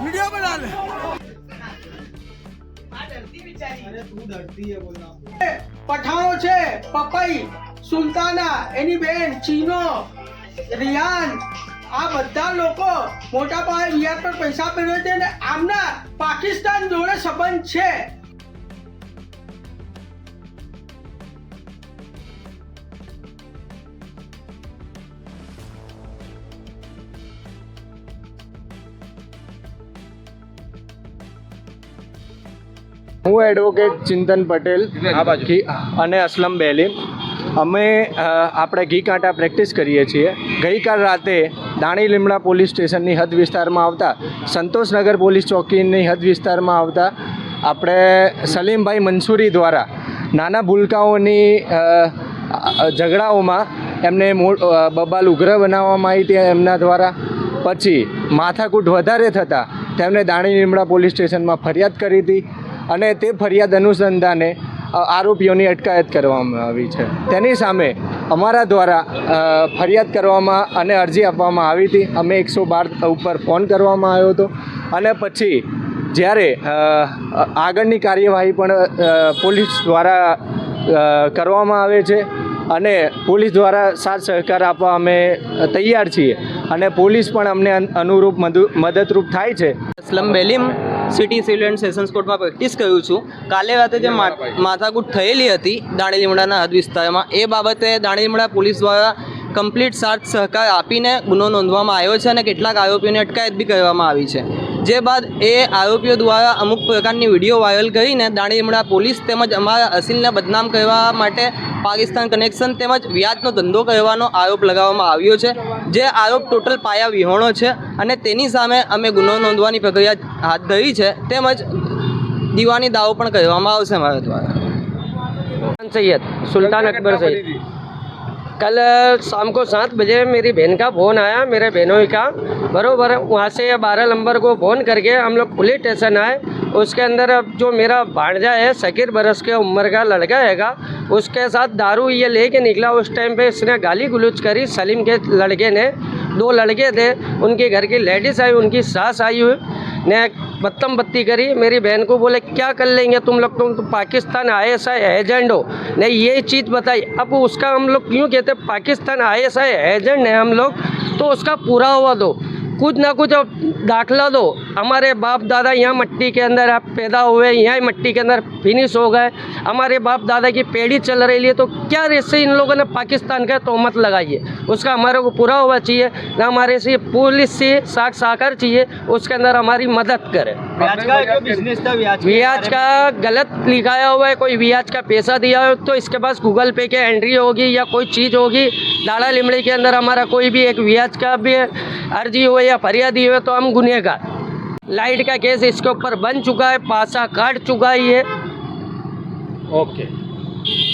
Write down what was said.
Video बना ले પઠાણો છે પપઈ સુલતાના એની બેન ચીનો રિયાન આ બધા લોકો મોટા પાયે રિયાદ પર પૈસા મેળવે છે અને આમના પાકિસ્તાન જોડે સંબંધ છે હું એડવોકેટ ચિંતન પટેલ અને અસલમ બેલીમ અમે આપણે ઘી કાંટા પ્રેક્ટિસ કરીએ છીએ. ગઈકાલ રાતે દાણી લીમડા પોલીસ સ્ટેશનની હદ વિસ્તારમાં આવતા સંતોષનગર પોલીસ ચોકીની હદ વિસ્તારમાં આવતા આપણે સલીમભાઈ મંસૂરી દ્વારા નાના ભૂલકાઓની ઝઘડાઓમાં એમને બબાલ ઉગ્ર બનાવવામાં આવી હતી એમના દ્વારા. પછી માથાકૂટ વધારે થતાં તેમણે દાણી લીમડા પોલીસ સ્ટેશનમાં ફરિયાદ કરી હતી. અને તે ફરિયાદ અનુસંધાને આરોપીઓની અટકાયત કરવામાં આવી છે. તેની સામે અમારા દ્વારા ફરિયાદ કરવામાં અને અરજી આપવામાં આવી હતી. અમે એકસો બાર ઉપર ફોન કરવામાં આવ્યો હતો. અને પછી જ્યારે આગળની કાર્યવાહી પણ પોલીસ દ્વારા કરવામાં આવે છે અને પોલીસ દ્વારા સાથ સહકાર આપવા અમે તૈયાર છીએ અને પોલીસ પણ અમને અનુરૂપ મદુ- મદદરૂપ થાય છે. Aslam Belim. City civil and sessions કોર્ટમાં પ્રેક્ટિસ કર્યું છું. કાલે રાતે જે માથાકૂટ થયેલી હતી દાણી લીમડાના હદ વિસ્તારમાં, એ બાબતે દાણી લીમડા પોલીસ દ્વારા કમ્પ્લીટ સાથ સહકાર આપીને ગુનો નોંધવામાં આવ્યો છે અને કેટલાક આરોપીઓને અટકાયત બી કરવામાં આવી છે. જે બાદ એ આરોપીઓ દ્વારા અમુક પ્રકારની વીડિયો વાયરલ કરીને દાણીમડા પોલીસ તેમજ અમારા અસીલને બદનામ કરવા માટે પાકિસ્તાન કનેક્શન તેમજ વ્યાજનો ધંધો કરવાનો આરોપ લગાવવામાં આવ્યો છે. જે આરોપ ટોટલ પાયા વિહોણો છે અને તેની સામે અમે ગુનો નોંધવાની પ્રક્રિયા હાથ ધરી છે. તેમજ દીવાની દાવો પણ કરવામાં આવશે અમારા દ્વારા. સૈયદ સુલતાન અકબર સૈયદ. कल शाम को सात बजे मेरी बहन का फ़ोन आया, मेरे बहनों का। बरोबर, वहाँ से बारह नंबर को फ़ोन करके हम लोग पुलिस स्टेशन आए। उसके अंदर अब जो मेरा भांजा है सकीर बरस के उम्र का लड़का हैगा, उसके साथ दारू ये लेके निकला। उस टाइम पे इसने गाली गलौज करी सलीम के लड़के ने। दो लड़के थे, उनके घर की लेडीज़ आई, उनकी सास आई हुई। ने बत्तम बत्ती करी। मेरी बहन को बोले, क्या कर लेंगे तुम लोग? तुम तो Pakistan I S I agent हो। नहीं, ये चीज़ बताई। अब उसका हम लोग क्यों कहते Pakistan I S I agent है हम लोग तो उसका पूरा हुआ दो। कुछ ना कुछ अब दाखला दो। हमारे बाप दादा यहाँ मिट्टी के अंदर आप पैदा हुए, यहाँ मिट्टी के अंदर फिनिश हो गए। हमारे बाप दादा की पेढ़ी चल रही है तो क्या इससे इन लोगों ने पाकिस्तान का तोहमत लगाई है। उसका हमारे को पूरा हुआ चाहिए। ना हमारे से पुलिस से साख साकार चाहिए, उसके अंदर हमारी मदद करे। ब्याज का का गलत लिखाया हुआ है कोई ब्याज का पैसा दिया हो तो इसके पास गूगल पे के एंट्री होगी या कोई चीज़ होगी लाड़ा लिमड़ी के अंदर हमारा कोई भी एक ब्याज का भी अर्जी हो या फरियादी हो तो हम गुनहगार लाइट का केस इसके ऊपर बन चुका है पासा काट चुका है ये। ઓકે